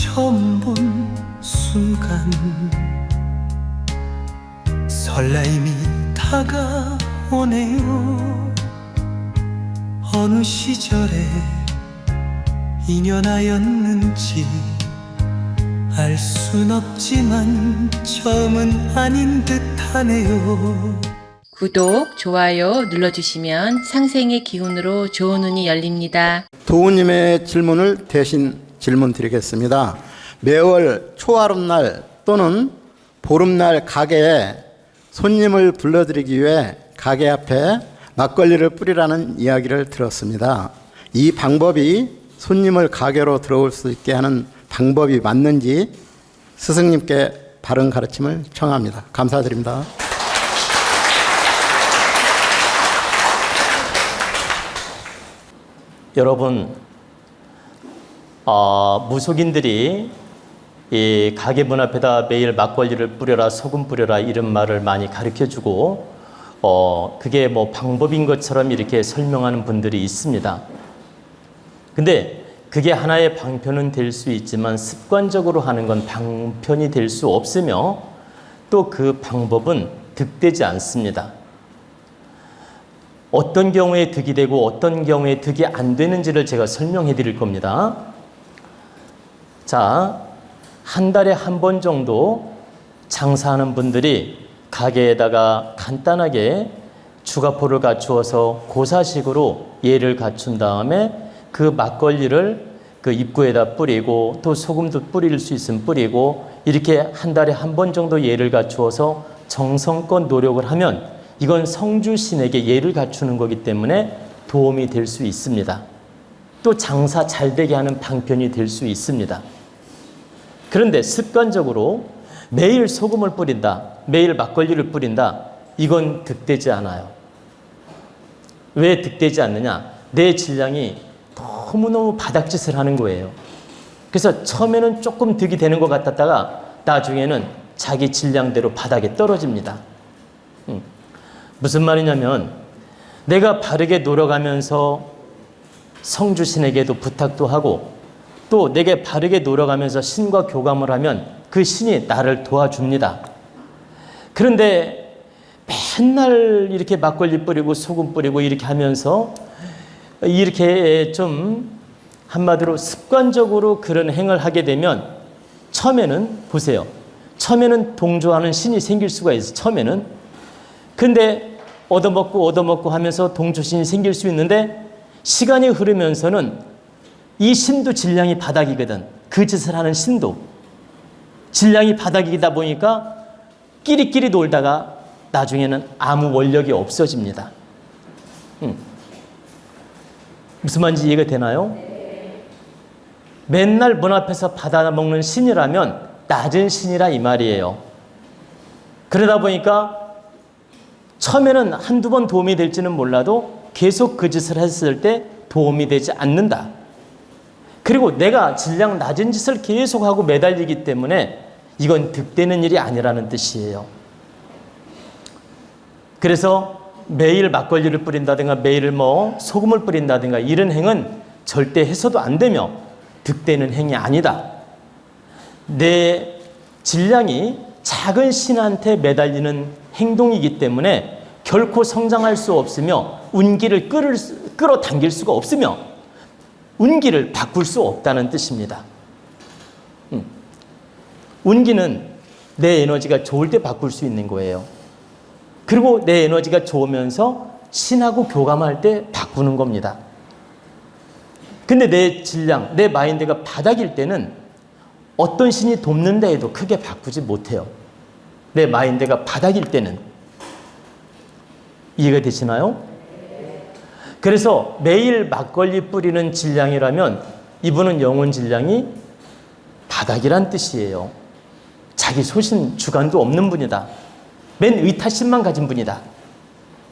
처음 본 순간 설레임이 다가오네요 어느 시절에 인연하였는지 알 순 없지만 처음은 아닌 듯하네요 구독, 좋아요 눌러주시면 상생의 기운으로 좋은 운이 열립니다. 도우님의 질문을 대신 질문 드리겠습니다. 매월 초하룻날 또는 보름날 가게에 손님을 불러들이기 위해 가게 앞에 막걸리를 뿌리라는 이야기를 들었습니다. 이 방법이 손님을 가게로 들어올 수 있게 하는 방법이 맞는지 스승님께 바른 가르침을 청합니다. 감사드립니다. 여러분, 어, 무속인들이 이 가게 문 앞에다 매일 막걸리를 뿌려라, 소금 뿌려라 이런 말을 많이 가르쳐 주고, 어, 그게 뭐 방법인 것처럼 이렇게 설명하는 분들이 있습니다. 근데 그게 하나의 방편은 될 수 있지만 습관적으로 하는 건 방편이 될 수 없으며 또 그 방법은 득되지 않습니다. 어떤 경우에 득이 되고 어떤 경우에 득이 안 되는지를 제가 설명해 드릴 겁니다. 자, 한 달에 한 번 정도 장사하는 분들이 가게에다가 간단하게 주가포를 갖추어서 고사식으로 예를 갖춘 다음에 그 막걸리를 그 입구에다 뿌리고 또 소금도 뿌릴 수 있으면 뿌리고 이렇게 한 달에 한 번 정도 예를 갖추어서 정성껏 노력을 하면 이건 성주 신에게 예를 갖추는 거기 때문에 도움이 될 수 있습니다. 또 장사 잘 되게 하는 방편이 될 수 있습니다. 그런데 습관적으로 매일 소금을 뿌린다, 매일 막걸리를 뿌린다, 이건 득되지 않아요. 왜 득되지 않느냐? 내 질량이 너무너무 바닥짓을 하는 거예요. 그래서 처음에는 조금 득이 되는 것 같았다가 나중에는 자기 질량대로 바닥에 떨어집니다. 음. 무슨 말이냐면 내가 바르게 노력하면서 성주신에게도 부탁도 하고 또 내게 바르게 노력하면서 신과 교감을 하면 그 신이 나를 도와줍니다. 그런데 맨날 이렇게 막걸리 뿌리고 소금 뿌리고 이렇게 하면서 이렇게 좀 한마디로 습관적으로 그런 행을 하게 되면 처음에는 보세요. 처음에는 동조하는 신이 생길 수가 있어. 처음에는. 근데 얻어먹고 얻어먹고 하면서 동조신이 생길 수 있는데 시간이 흐르면서는 이 신도 질량이 바닥이거든. 그 짓을 하는 신도. 질량이 바닥이다 보니까 끼리끼리 놀다가 나중에는 아무 원력이 없어집니다. 음. 무슨 말인지 이해가 되나요? 맨날 문 앞에서 받아먹는 신이라면 낮은 신이라 이 말이에요. 그러다 보니까 처음에는 한두 번 도움이 될지는 몰라도 계속 그 짓을 했을 때 도움이 되지 않는다. 그리고 내가 질량 낮은 짓을 계속하고 매달리기 때문에 이건 득되는 일이 아니라는 뜻이에요. 그래서 매일 막걸리를 뿌린다든가 매일 뭐 소금을 뿌린다든가 이런 행은 절대 해서도 안 되며 득되는 행이 아니다. 내 질량이 작은 신한테 매달리는 행동이기 때문에 결코 성장할 수 없으며 운기를 끌을, 끌어당길 수가 없으며 운기를 바꿀 수 없다는 뜻입니다. 음. 운기는 내 에너지가 좋을 때 바꿀 수 있는 거예요. 그리고 내 에너지가 좋으면서 신하고 교감할 때 바꾸는 겁니다. 근데 내 질량, 내 마인드가 바닥일 때는 어떤 신이 돕는다 해도 크게 바꾸지 못해요. 내 마인드가 바닥일 때는. 이해가 되시나요? 그래서 매일 막걸리 뿌리는 질량이라면 이분은 영혼 질량이 바닥이란 뜻이에요. 자기 소신 주관도 없는 분이다. 맨 의타심만 가진 분이다.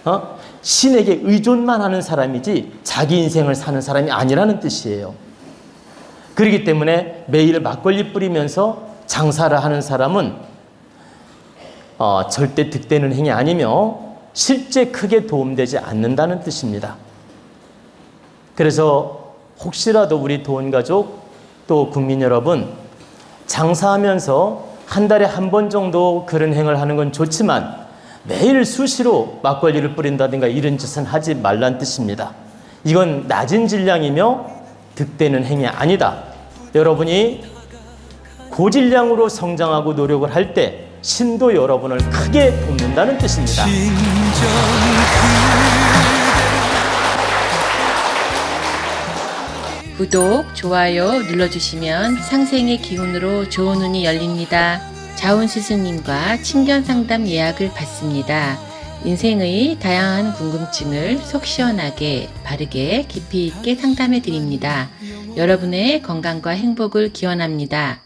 어? 신에게 의존만 하는 사람이지 자기 인생을 사는 사람이 아니라는 뜻이에요. 그렇기 때문에 매일 막걸리 뿌리면서 장사를 하는 사람은 어, 절대 득되는 행위 아니며 실제 크게 도움되지 않는다는 뜻입니다. 그래서 혹시라도 우리 도원 가족 또 국민 여러분 장사하면서 한 달에 한 번 정도 그런 행을 하는 건 좋지만 매일 수시로 막걸리를 뿌린다든가 이런 짓은 하지 말란 뜻입니다. 이건 낮은 질량이며 득되는 행위 아니다. 여러분이 고질량으로 성장하고 노력을 할 때 신도 여러분을 크게 돕는다는 뜻입니다. 구독, 좋아요 눌러주시면 상생의 기운으로 좋은 운이 열립니다. 자운 스승님과 친견 상담 예약을 받습니다. 인생의 다양한 궁금증을 속 시원하게, 바르게, 깊이 있게 상담해 드립니다. 여러분의 건강과 행복을 기원합니다.